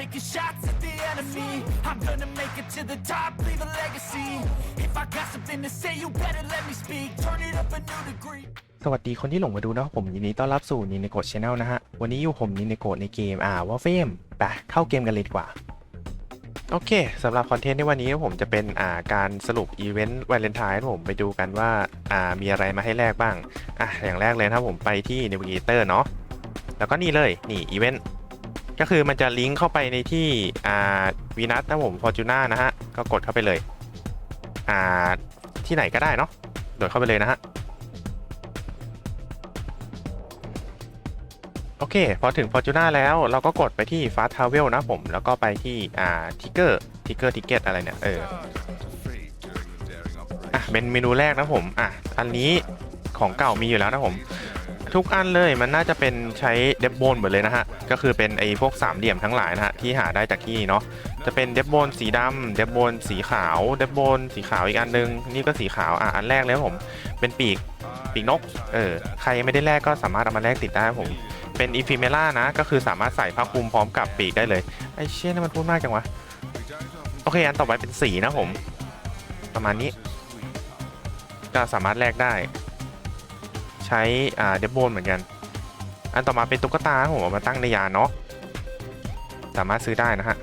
taking shots at the enemy. I'm gonna make it to the top, leave a legacy. If I got something to say, you better let me speak. Turn it up a new degree. สวัสดีคนที่หลงมาดูนะครับผมยินดีต้อนรับสู่นิน e โก c ช n แนลนะฮะ วันนี้อยู่ผมนิน e โกะในเกมอ่าวอลเฟมไปเข้าเกมกันเลยดีกว่า โอเคสำหรับคอนเทนต์ในวันนี้ผมจะเป็นอ่าการสรุปอีเวนต์วาเลนไทน์ผมไปดูกันว่าอ่ามีอะไรมาให้แลกบ้างอะอย่างแรกเลยนะครับผมไปที่ Navigator เนาะแล้วก็นี่เลยนี่อีเวนต์ ก็คือมันจะลิงก์เข้าไปในที่อ่าวีนัสนะผมฟอร์จูน่านะฮะ ก็กดเข้าไปเลย อ่า ที่ไหนก็ได้เนาะโดดเข้าไปเลยนะฮะ โอเค พอถึง Fortuna แล้วเราก็กดไปที่ Fast Travel นะผม แล้วก็ไปที่อ่า Ticker Ticker Ticket อะไรเนี่ย เอออะเป็นเมนูแรกนะผม อะ อันนี้ของเก่ามีอยู่แล้วนะผม ทุกอันเลยมันน่าจะเป็นใช้เดบโบนหมดเลยนะฮะ ก็คือเป็นไอ้พวกสามเหลี่ยมทั้งหลายนะฮะ ที่หาได้จากที่นี่เนาะจะเป็นเดบโบนสีดำเดบโบนสีขาวเดบโบนสีขาวอีกอันนึง นี่ก็สีขาวอะอันแรกเลยผมเป็นปีกปีกนกเออใครยังไม่ได้แลกก็สามารถเอามาแลกติดได้ผมเป็นอีฟิเมล่านะ ก็คือสามารถใส่ผ้าคลุมพร้อมกับปีกได้เลยไอ้เชี่ยนี่มันพูดมากจังวะโอเคอันต่อไปเป็นสีนะผม ประมาณนี้ ก็สามารถแลกได้ ใช้อ่าเดบโบนเหมือนกัน อันต่อมาเป็นตุ๊กตาผมเอามาตั้งในยานเนาะสามารถซื้อได้นะฮะ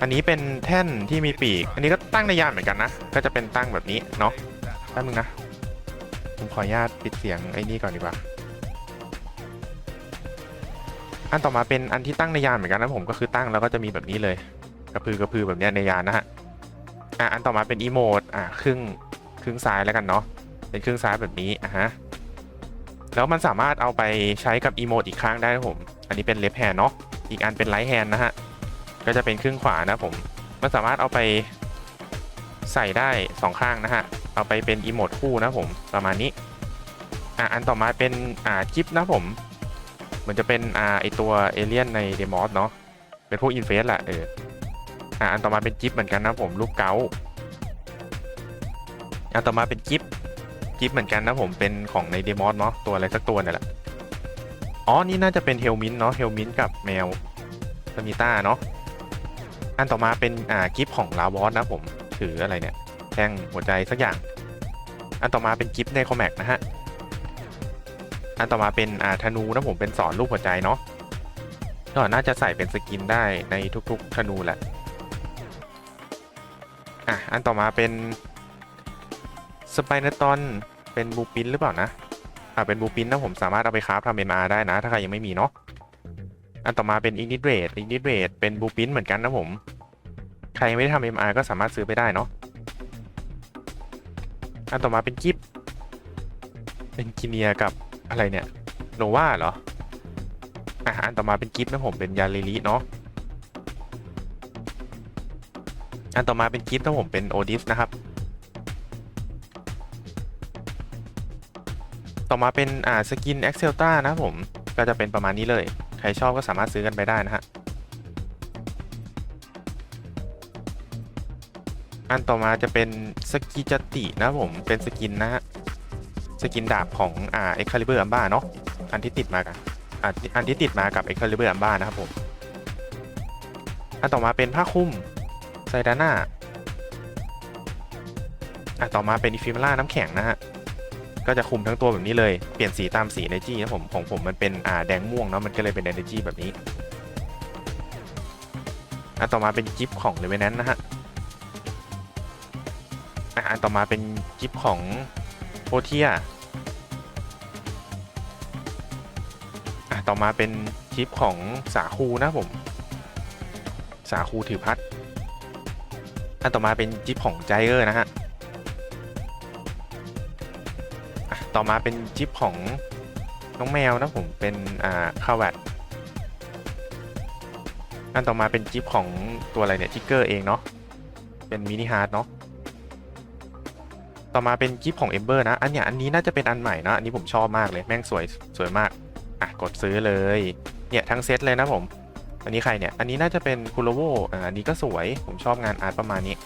อันนี้เป็นแท่นที่มีปีก อันนี้ก็ตั้งในยานเหมือนกันนะ ก็จะเป็นตั้งแบบนี้เนาะแป๊บนึงนะผมขออนุญาตปิดเสียงไอ้นี่ก่อนดีกว่า อันต่อมาเป็นอันที่ตั้งในยานเหมือนกันนะผมก็คือตั้งแล้วก็จะมีแบบนี้เลย กระพือกระพือแบบเนี้ยในยานนะฮะ อะอันต่อมาเป็นอีโมดอะครึ่งครึ่งซ้ายแล้วกันเนาะ เป็นครึ่งซ้ายแบบนี้อะฮะแล้วมันสามารถเอาไปใช้กับอีโมดอีกครั้งได้ผม อันนี้เป็นเลฟแฮนเนาะอีกอันเป็นไ i ท์แฮนนะฮะก็จะเป็นครึ่งขวานะผมมันสามารถเอาไปใส่ได้สองข้างนะฮะ เอาไปเป็นอีโมดคู่นะผมประมาณนี้ อะอันต่อมาเป็นอ่าจิปนะผม เหมือนจะเป็นอ่าไอตัวเอเลี่ยนในเดมอสเนาะเป็นพวกอินเฟสแหละเอออะอันต่อมาเป็นจิปเหมือนกันนะผมลูกเกาอันต่อมาเป็นจิป จิปเหมือนกันนะผมเป็นของในเดมอสเนาะตัวอะไรสักตัวเนี่ยแหละอ๋อ นี่น่าจะเป็นเฮลมินเนาะเฮลมินกับแมวสมิต้าเนาะอันต่อมาเป็นอ่ากิฟของลาวอสนะผมถืออะไรเนี่ยแท่งหัวใจสักอย่าง อันต่อมาเป็นกิฟในคอมแมกนะฮะอันต่อมาเป็นอ่าธนูนะผมเป็นสอนรูปหัวใจเนาะก็น่าจะใส่เป็นสกินได้ในทุกๆธนูแหละอะอันต่อมาเป็น สไปเนตอนเป็นบูปินหรือเปล่านะอ่าเป็นบูปินนะผมสามารถเอาไปคราฟทำเอ็มอาร์ได้นะ ถ้าใครยังไม่มีเนาะอันต่อมาเป็นอินิเรตอินิเรตเป็นบูปินเหมือนกันนะผม ใครยังไม่ได้ทำเอ็มอาร์ก็สามารถซื้อไปได้เนาะอันต่อมาเป็นกิฟเป็นกิเนียกับอะไรเนี่ยโนวาเหรออะอันต่อมาเป็นกิฟนะผมเป็นยาลิลิเนาะอันต่อมาเป็นกิฟต์นะผมเป็นโอดิสนะครับ ต่อมาเป็นอ่าสกินเอ็กเซลตานะครับผม ก็จะเป็นประมาณนี้เลย ใครชอบก็สามารถซื้อกันไปได้นะฮะ อันต่อมาจะเป็นสกิจตินะครับผม เป็นสกินนะฮะ สกินดาบของอ่าเอ็กคาลิเบอร์อัมบ้าเนาะ อันที่ติดมากันอันที่ติดมากับเอ็กคาลิเบอร์อัมบ้านะครับผม อันต่อมาเป็นผ้าคลุมไซดาน่าอะต่อมาเป็นอิฟิเมล่าน้ำแข็งนะฮะ ก็จะคุมทั้งตัวแบบนี้เลย เปลี่ยนสีตามสี energy นะผมของผมมันเป็นอ่าแดงม่วงเนาะมันก็เลยเป็น energy แบบนี้อะต่อมาเป็นกิฟของเลเวนแนนนะฮะอะอันต่อมาเป็นกิฟของโ o เทียอะต่อมาเป็นกิฟของสาคูนะผม สาคูถือพัดอันต่อมาเป็นจิ๊บของไจเออร์นะฮะ ต่อมาเป็นจิ๊บของน้องแมวนะผมเป็นอ่าคาวัดอันต่อมาเป็นจิ๊บของตัวอะไรเนี่ยทิกเกอร์เองเนาะเป็นมินิฮาร์ดเนาะต่อมาเป็นจิ๊บของเอมเบอร์นะ อันเนี้ยอันนี้น่าจะเป็นอันใหม่นะ อันนี้ผมชอบมากเลย แม่งสวยสวยมาก อะ กดซื้อเลย เนี่ยทั้งเซตเลยนะผม อันนี้ใครเนี่ย อันนี้น่าจะเป็นคุโรโวอ่าอันนี้ก็สวย ผมชอบงานอาร์ตประมาณนี้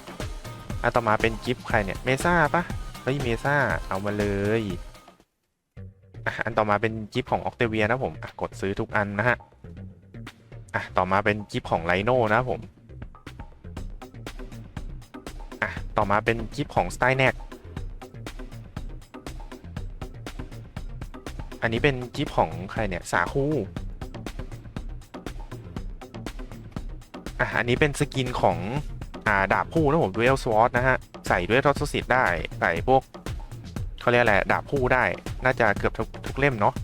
อันต่อมาเป็นกิฟใครเนี่ย เมซ่าปะเฮ้ย เมซ่า เอามาเลย อันต่อมาเป็นกิฟของออกเตเวียนะผมกดซื้อทุกอันนะฮะอะต่อมาเป็นกิฟของไลโน่นะผมอะต่อมาเป็นกิฟของสไตแนกอันนี้เป็นกิฟของใครเนี่ยสาคูอะอันนี้เป็นสกินของอ่าดาบคู่นะผมดูเอลสวอตนะฮะ ใส่ด้วยทอสซิตได้ ใส่พวกเขาเรียกอะไรดาบคู่ได้ น่าจะเกือบทุกทุกเล่มเนาะ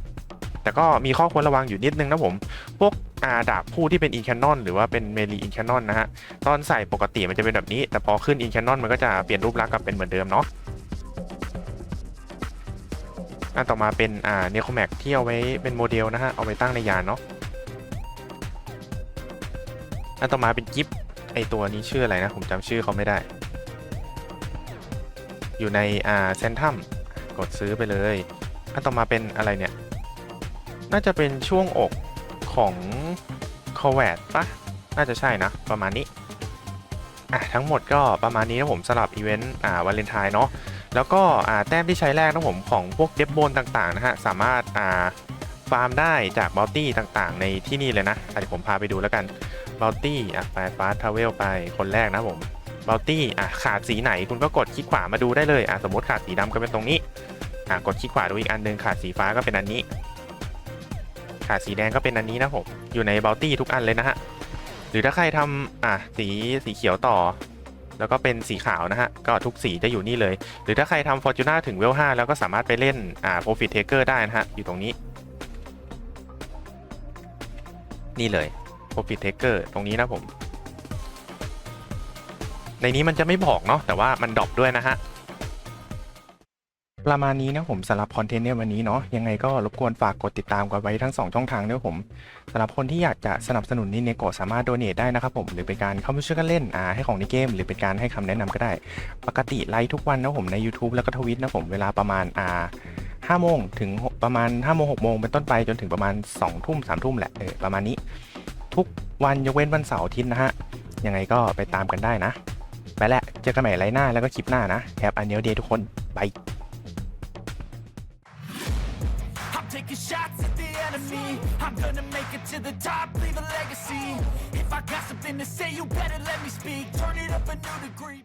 แต่ก็มีข้อควรระวังอยู่นิดนึงนะผม พวกอาดาบคู่ที่เป็นอินแคนนอนหรือว่าเป็นเมลีอินแคนนอนนะฮะ ตอนใส่ปกติมันจะเป็นแบบนี้ แต่พอขึ้นอินแคนนอนมันก็จะเปลี่ยนรูปลักษณ์กลับเป็นเหมือนเดิมเนาะอันต่อมาเป็นอ่าเนโคแมกที่เอาไว้เป็นโมเดลนะฮะ เอาไว้ตั้งในยานเนาะอันต่อมาเป็นกิฟไอตัวนี้ชื่ออะไรนะ ผมจำชื่อเขาไม่ได้ อยู่ในอ่าเซนทัมกดซื้อไปเลย อันต่อมาเป็นอะไรเนี่ย น่าจะเป็นช่วงอกของคอแวดปะน่าจะใช่นะ ประมาณนี้อะทั้งหมดก็ประมาณนี้นะผมสำหรับอีเวนต์อ่าวาเลนไทน์เนาะแล้วก็อ่าแต้มที่ใช้แรกนะผมของพวกเดฟโบนต่างๆนะฮะ สามารถอ่าฟาร์มได้จากบัลตี้ต่างๆ ในที่นี่เลยนะเดี๋ยวผมพาไปดูแล้วกันบัลตี้อะไปฟาสทาวเวลไปคนแรกนะผมบัลตี้อะขาดสีไหนคุณก็กดคลิกขวามาดูได้เลยอะสมมติขาดสีดำก็เป็นตรงนี้ อะกดคลิกขวาดูอีกอันหนึงขาดสีฟ้าก็เป็นอันนี้ ขาดสีแดงก็เป็นอันนี้นะผมอยู่ในบัลตี้ทุกอันเลยนะฮะหรือถ้าใครทำอะสีสีเขียวต่อ แล้วก็เป็นสีขาวนะฮะก็ทุกสีจะอยู่นี่เลย หรือถ้าใครทำฟอร์จูน่าถึงเวล5แล้วก็สามารถไปเล่นอ่า Profit Taker ได้นะฮะอยู่ตรงนี้ นี่เลย Profit Taker ตรงนี้นะผมในนี้มันจะไม่บอกเนาะแต่ว่ามันดรอปด้วยนะฮะ ประมาณนี้นะผมสำหรับคอนเทนต์เนี่ยวันนี้เนาะยังไงก็รบกวนฝากกดติดตามกันไว้ทั้ง 2 ช่องทางด้วยผมสำหรับคนที่อยากจะสนับสนุนนิเนโกะสามารถโดเนทได้นะครับผมหรือเป็นการเข้ามาช่วยกันเล่นอ่าให้ของในเกม หรือเป็นการให้คำแนะนำก็ได้ ปกติไลฟ์ทุกวันนะผมใน YouTube แล้วก็ทวิตนะผมเวลาประมาณอ่าห้าโมงถึงประมาณ5้าโมงหกโมงเป็นต้นไปจนถึงประมาณ2องทุ่มสามทุ่มแหละเออประมาณนี้ ทุกวันยกเว้นวันเสาร์อาทิตย์นะฮะยังไงก็ไปตามกันได้นะ ไปแล้วเจอกันใหม่ไลฟ์หน้าแล้วก็คลิปหน้านะแฮปอันเนียเดย์ทุกคนบาย taking shots at the enemy. I'm gonna make it to the top, leave a legacy. If I got something to say, you better let me speak. Turn it up a new degree.